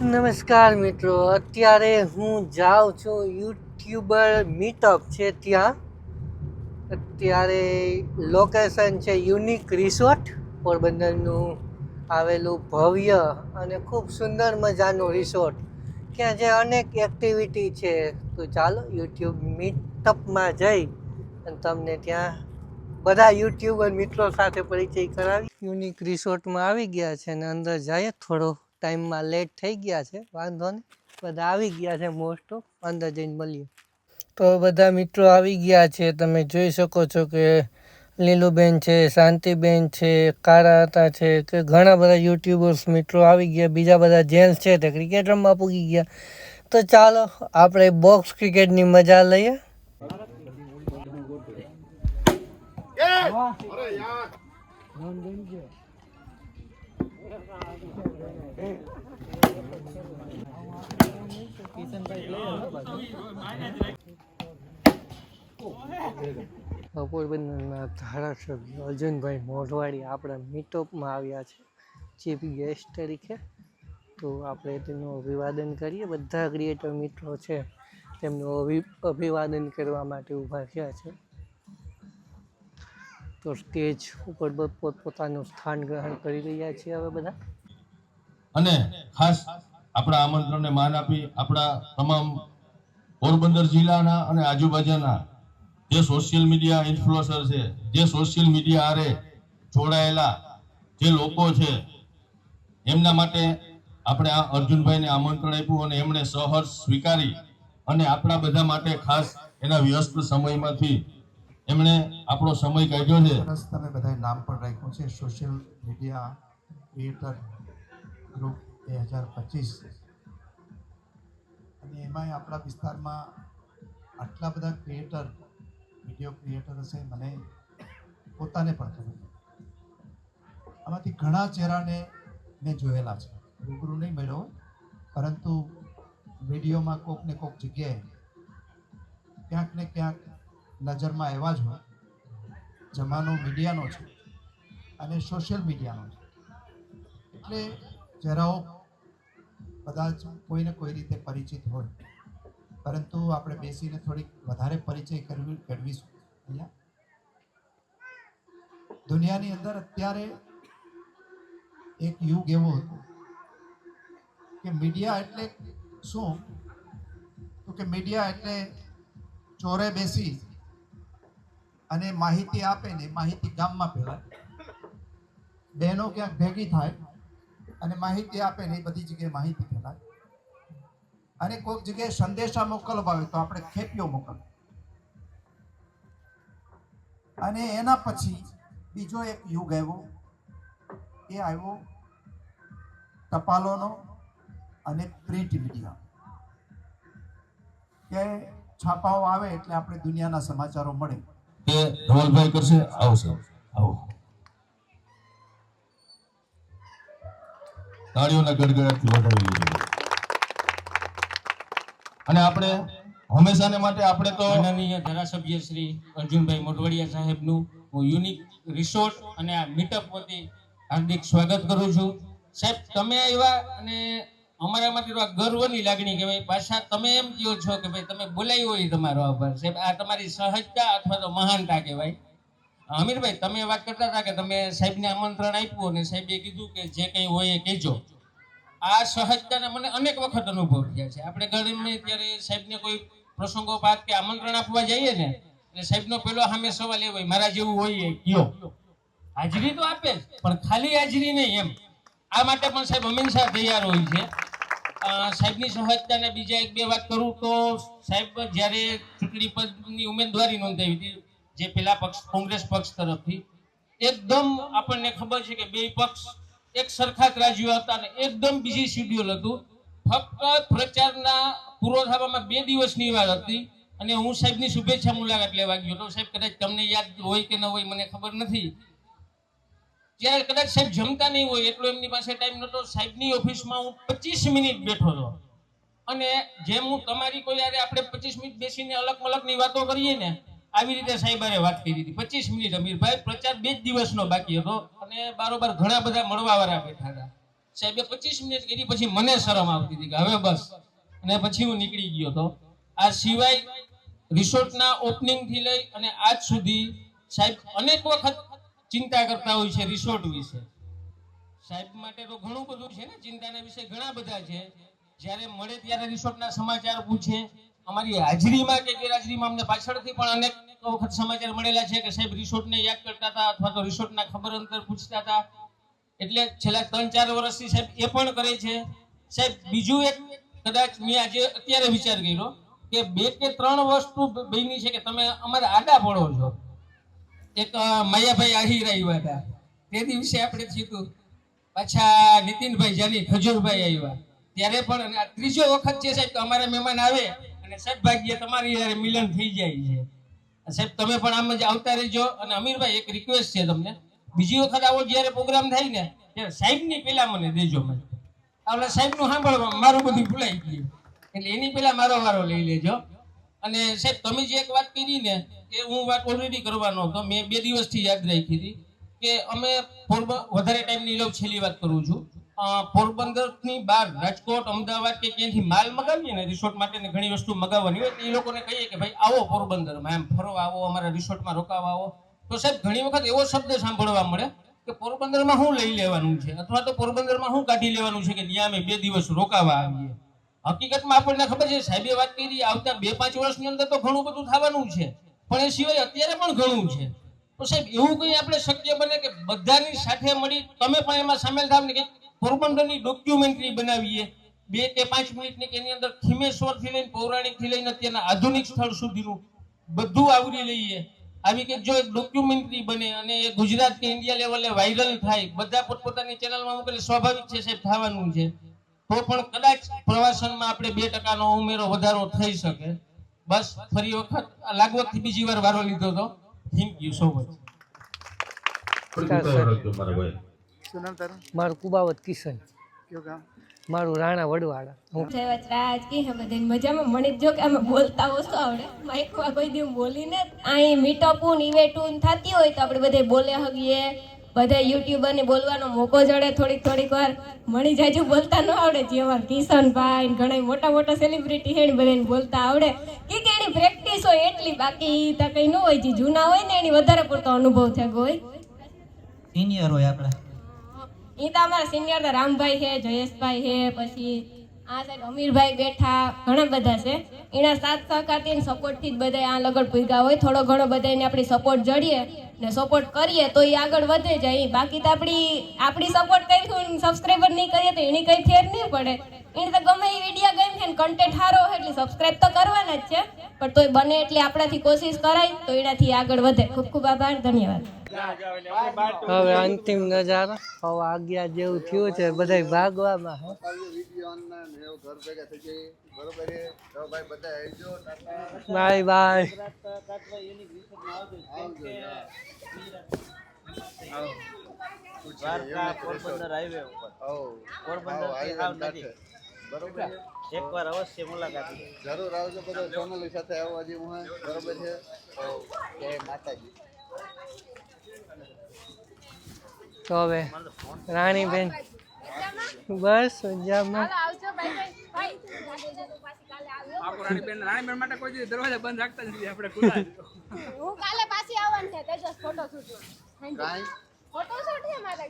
નમસ્કાર મિત્રો, અત્યારે હું જાઉં છું યુટ્યુબર મીટઅપ છે ત્યાં. અત્યારે લોકેશન છે યુનિક રિસોર્ટ પોરબંદરનું આવેલું ભવ્ય અને ખૂબ સુંદર મજાનું રિસોર્ટ ત્યાં જે અનેક એક્ટિવિટી છે, તો ચાલો યુટ્યુબ મીટઅપમાં જઈ અને તમને ત્યાં બધા યુટ્યુબર મિત્રો સાથે પરિચય કરાવી. યુનિક રિસોર્ટમાં આવી ગયા છે અને અંદર જાય થોડો. ટાઈમમાં લેટ થઈ ગયા છે, વાંધો નહીં. બધા આવી ગયા છે મોસ્ટ ઓફ અંદર જઈને મળીએ. તો બધા મિત્રો આવી ગયા છે, તમે જોઈ શકો છો કે લીલુબેન છે, શાંતિબેન છે, કારા હતા છે, કે ઘણા બધા યુટ્યુબર્સ મિત્રો આવી ગયા, બીજા બધા જેન્ટ્સ છે, તે ક્રિકેટ રમવા પૂગી ગયા. તો ચાલો, આપણે બોક્સ ક્રિકેટની મજા લઈએ. પોરબંદરના ધારાસભ્ય અર્જુનભાઈ મોઢવાડી આપણા મીટઅપમાં આવ્યા છે ચીફ ગેસ્ટ તરીકે. તો આપણે તેનું અભિવાદન કરીએ. બધા ક્રિએટર મિત્રો છે, તેમનું અભિ, અભિવાદન કરવા માટે ઊભા થયા છે. તો સ્ટેજ ઉપર પોતપોતાનું સ્થાન ગ્રહણ કરી રહ્યા છે હવે બધા. અને ખાસ આપણા આમંત્રણને માન આપી આપણા તમામ પોરબંદર જિલ્લાના અને આજુબાજુના જે સોશિયલ મીડિયા ઇન્ફ્લુઅન્સર છે, જે સોશિયલ મીડિયા આરે જોડાયેલા જે લોકો છે, એમના માટે આપણે આ અર્જુનભાઈને આમંત્રણ આપ્યું અને એમણે સહર્ષ સ્વીકારી અને આપણા બધા માટે ખાસ એના વ્યસ્ત સમયમાંથી એમણે આપણો સમય કાઢ્યો છે. તમે બધા નામ પણ રાખ્યું છે સોશિયલ મીડિયા ક્રિએટર ગ્રુપ બે હજાર પચીસ. અને એમાંય આપણા વિસ્તારમાં આટલા બધા ક્રિએટર વીડિયો ક્રિએટર હશે મને પોતાને પણ ખબર આમાંથી ઘણા ચહેરાને મેં જોયેલા છે. રૂબરૂ નહીં મળ્યો, પરંતુ વિડીયોમાં કોક ને કોક જગ્યાએ ક્યાંક ને ક્યાંક નજરમાં એવા જ હોય. જમાનો મીડિયાનો છે અને સોશિયલ મીડિયાનો છે. એટલે ચહેરાઓ જ કોઈને કોઈ રીતે પરિચિત હોય. પરંતુ આપણે બેસીને થોડીક વધારે પરિચય કરવી કરવીશું અહીંયા. દુનિયાની અંદર અત્યારે એક યુગ એવો હતો કે મીડિયા એટલે શું? તો કે મીડિયા એટલે ચોરે બેસી અને માહિતી આપે ને માહિતી ગામમાં ફેલાય બહેનો ક્યાંક ભેગી થાય અને માહિતી આપે ને એ બધી જગ્યાએ માહિતી ફેલાય. અને કોઈક જગ્યાએ સંદેશા મોકલવા હોય તો આપણે ખેપીઓ મોકલ અને એના પછી બીજો એક યુગ આવ્યો. એ આવ્યો ટપાલોનો અને પ્રિન્ટ મીડિયા. કે છાપાઓ આવે એટલે આપણે દુનિયાના સમાચારો મળે. કે કરશે, આવશે. આવો. તાળીઓના ગડગડાટથી વધાવી અને આપણે હંમેશાને માટે આપણે તો માનનીય ધારાસભ્ય શ્રી અર્જુનભાઈ મોઢવાડિયા સાહેબનું હું યુનિક રિસોર્ટ અને આ મીટઅપ વતી હાર્દિક સ્વાગત કરું છું. સાહેબ, તમે આવ્યા અને અમારા માટે તો આ ગર્વની લાગણી કહેવાય. પાછા તમે એમ કહો છો કે ભાઈ, તમે બોલાવ્યો હોય તમારો આભાર. સાહેબ, આ તમારી સહજતા અથવા તો મહાનતા કહેવાય. અમીરભાઈ, તમે વાત કરતા હતા કે તમે સાહેબને આમંત્રણ આપ્યું અને સાહેબે કીધું કે જે કંઈ હોય એ કહેજો. આ સહજતાના મને અનેક વખત અનુભવ થયા છે. આપણે ગમે ત્યારે સાહેબને કોઈ પ્રસંગો બાદ કે આમંત્રણ આપવા જઈએ ને, એટલે સાહેબનો પેલો સામે સવાલ એ હોય, મારા જેવું હોય કયો? હાજરી તો આપે પણ ખાલી હાજરી નહીં એમ. આ માટે પણ સાહેબ હંમેશા તૈયાર હોય છે. સાહેબની સહજતાને બીજા એક બે વાત કરું તો સાહેબ જ્યારે ચૂંટણી પદની ઉમેદવારી નોંધાવી હતી જે પેલા પક્ષ, કોંગ્રેસ પક્ષ તરફથી, એકદમ આપણને ખબર છે કે બે પક્ષ એક સરખા જ રાજ્યો હતા અને એકદમ બીજી શેડ્યુલ હતું. ફક્ત પ્રચારના પૂરો થવામાં બે દિવસની વાર હતી અને હું સાહેબની શુભેચ્છા મુલાકાત લેવા ગયો તો સાહેબ, કદાચ તમને યાદ હોય કે ન હોય, મને ખબર નથી. ત્યારે કદાચ સાહેબ જમતા નહીં હોય, એટલો એમની પાસે ટાઈમ નહોતો. સાહેબની ઓફિસમાં હું પચીસ મિનિટ બેઠો હતો. અને જેમ હું તમારી કોઈ યારે આપણે પચીસ મિનિટ બેસીને અલગ મલગની વાતો કરીએ ને આવી રીતે સાહેબારે વાત કરી હતી. પચીસ મિનિટ અમીરભાઈ, પ્રચાર બે જ દિવસનો બાકી હતો અને બારોબાર ઘણા બધા મળવા વાળા બેઠા હતા. સાહેબે પચીસ મિનિટ કરી પછી મને શરમ આવતી હતી કે હવે બસ. અને પછી હું નીકળી ગયો હતો. આ સિવાય રિસોર્ટના ઓપનિંગથી લઈ અને આજ સુધી સાહેબ અનેક વખત ચિંતા કરતા હોય છે રિસોર્ટ વિશે. સાહેબ માટે તો ઘણું બધું છે ને, ચિંતાના વિશે ઘણા બધા છે. જ્યારે મળે ત્યારે રિસોર્ટના સમાચાર પૂછે અમારી હાજરીમાં કે ગેરહાજરીમાં અમને પાછળથી પણ અનેક વખત સમાચાર મળેલા છે કે સાહેબ રિસોર્ટને યાદ કરતા હતા અથવા તો રિસોર્ટના ખબર અંતર પૂછતા હતા. એટલે છેલ્લા ત્રણ ચાર વર્ષથી સાહેબ એ પણ કરે છે. સાહેબ, બીજું એક કદાચ મેં આજે અત્યારે વિચાર કર્યો કે બે કે ત્રણ વસ્તુ બની છે કે તમે અમારે આડા પડો છો. એક માયાભાઈ આહીર આવ્યા હતા. તે દિવસે આપણે જીતું પાછા નીતિનભાઈ જાની ખજૂરભાઈ આવ્યા. ત્યારે પણ ત્રીજો વખત છે સાહેબ અમારા મહેમાન આવે અને સદભાગ્ય તમારી મિલન થઈ જાય છે. સાહેબ, તમે પણ આમ જ આવતા રહેજો. અને અમીરભાઈ, એક રિક્વેસ્ટ છે તમને. બીજી વખત આવો જ્યારે પ્રોગ્રામ થાય ને, ત્યારે સાહેબની પહેલા મને દેજો મને. આવલા, સાહેબનું સાંભળવા, મારું બધું ભૂલાઈ ગયું. એટલે એની પહેલા મારો વારો લઈ લેજો. અને સાહેબ, તમે જે એક વાત કરી ને એ હું વાત ઓલરેડી કરવાનો હતો, મેં બે દિવસથી યાદ રાખી હતી કે અમે વધારે ટાઈમ નહીં લઉં છેલ્લી વાત કરું છું. પોરબંદરની બહાર રાજકોટ, અમદાવાદ કે ક્યાંથી માલ મગાવીએ ને રિસોર્ટ માટે ને ઘણી વસ્તુ મગાવવાની હોય તો એ લોકોને કહીએ કે ભાઈ, આવો પોરબંદરમાં, એમ ફરવા આવો, અમારા રિસોર્ટમાં રોકાવા આવો. તો સાહેબ, ઘણી વખત એવો શબ્દ સાંભળવા મળે કે પોરબંદરમાં શું લઈ લેવાનું છે અથવા તો પોરબંદરમાં શું કાઢી લેવાનું છે કે ત્યાં અમે બે દિવસ રોકાવા આવીએ. હકીકતમાં આપણને ખબર છે, સાહેબે વાત કરી, આવતા બે, પાંચ વર્ષની અંદર તો ઘણું બધું થવાનું છે. પણ એ સિવાય અત્યારે પણ ઘણું છે. તો સાહેબ, એવું કંઈ આપણે શક્ય બને કે બધાની સાથે મળી, તમે પણ એમાં સામેલ થાવ ને કે પોરબંદરની ડોક્યુમેન્ટરી બનાવીએ. બે કે પાંચ મિનિટની કે એની અંદર ખીમેશ્વરથી લઈને પૌરાણિકથી લઈને અત્યારના આધુનિક સ્થળ સુધીનું બધું આવરી લઈએ. આવી કે જો એક ડોક્યુમેન્ટરી બને અને એ ગુજરાત કે ઇન્ડિયા લેવલે વાયરલ થાય બધા પોતપોતાની ચેનલમાં મોકલે સ્વાભાવિક છે સાહેબ થવાનું છે. તો પણ કદાચ પ્રવાસનમાં આપણે બે ટકાનો ઉમેરો વધારો થઈ શકે. બસ ફરી વખત આ બીજી વાર વારો લીધો હતો થેન્ક યુ સો મચ મારા ભાઈ. શું નામ તારું? મારું કુબાવત કિશન. કયું ગામ? મારું રાણા વડવાળા હું જય વચરાજ કે હે બધાને મજામાં મને જો કે અમે બોલતા ઓછો આવડે. માઇકમાં કોઈ દી બોલીને અહીં મીટઅપું ઇવેટું થતી હોય તો આપણે બધે બોલે હગીએ. બધા યુટ્યુબરને બોલવાનો મોકો જડે થોડીક થોડીક વાર. મણી જાજુ બોલતા ન આવડે જે અમાર કિશનભાઈ ને ઘણા મોટા મોટા સેલિબ્રિટી હે ને બધાને બોલતા આવડે. કે કે એની પ્રેક્ટિસ હોય એટલી બાકી તો કંઈ ન હોય જે જૂના હોય ને એની વધારે પડતો અનુભવ થયો હોય. સિનિયર હોય આપણે. એ તો અમારા સિનિયર તો રામભાઈ છે, જયેશભાઈ છે, પછી આ સાઈડ અમીરભાઈ બેઠા, ઘણા બધા છે. એના સાથ સહકારથી સપોર્ટથી જ બધા આ લગડ ભૂગા હોય. થોડો ઘણો બધાને આપણી સપોર્ટ જડીએ ને સપોર્ટ કરીએ તો એ આગળ વધે જાય. બાકી તો આપણી આપણી સપોર્ટ કરી સબસ્ક્રાઈબર નહીં કરીએ તો એની કંઈ ફેર નહીં પડે. એને તો ગમે એ વીડિયો ગેમ છે ને કન્ટેન્ટ સારો હોય એટલે સબસ્ક્રાઈબ તો કરવાના જ છે. પણ તોય બને એટલે આપણાથી કોશિશ કરાય તો એનાથી આગળ વધે. ખૂબ ખૂબ આભાર ધન્યવાદ. હવે અંતિમ નજારો. હવે આજ્ઞા જેવું થયું છે બધા ભાગવામાં હે? By bye. પોરબંદર હાઈવે ઉપર. પોરબંદર એકવાર અવશ્ય મુલાકાત જરૂર આવજો બધો ફેમિલી સાથે આવો જેવું હું બરોબર છે? તો જય માતાજી. તો હવે રાણીબેન બસ મજામાં. હું કાલે પાછી આવવાની છે તેજસ ફોટો શૂટ. કાંઈ? ફોટો શૂટ છે મારા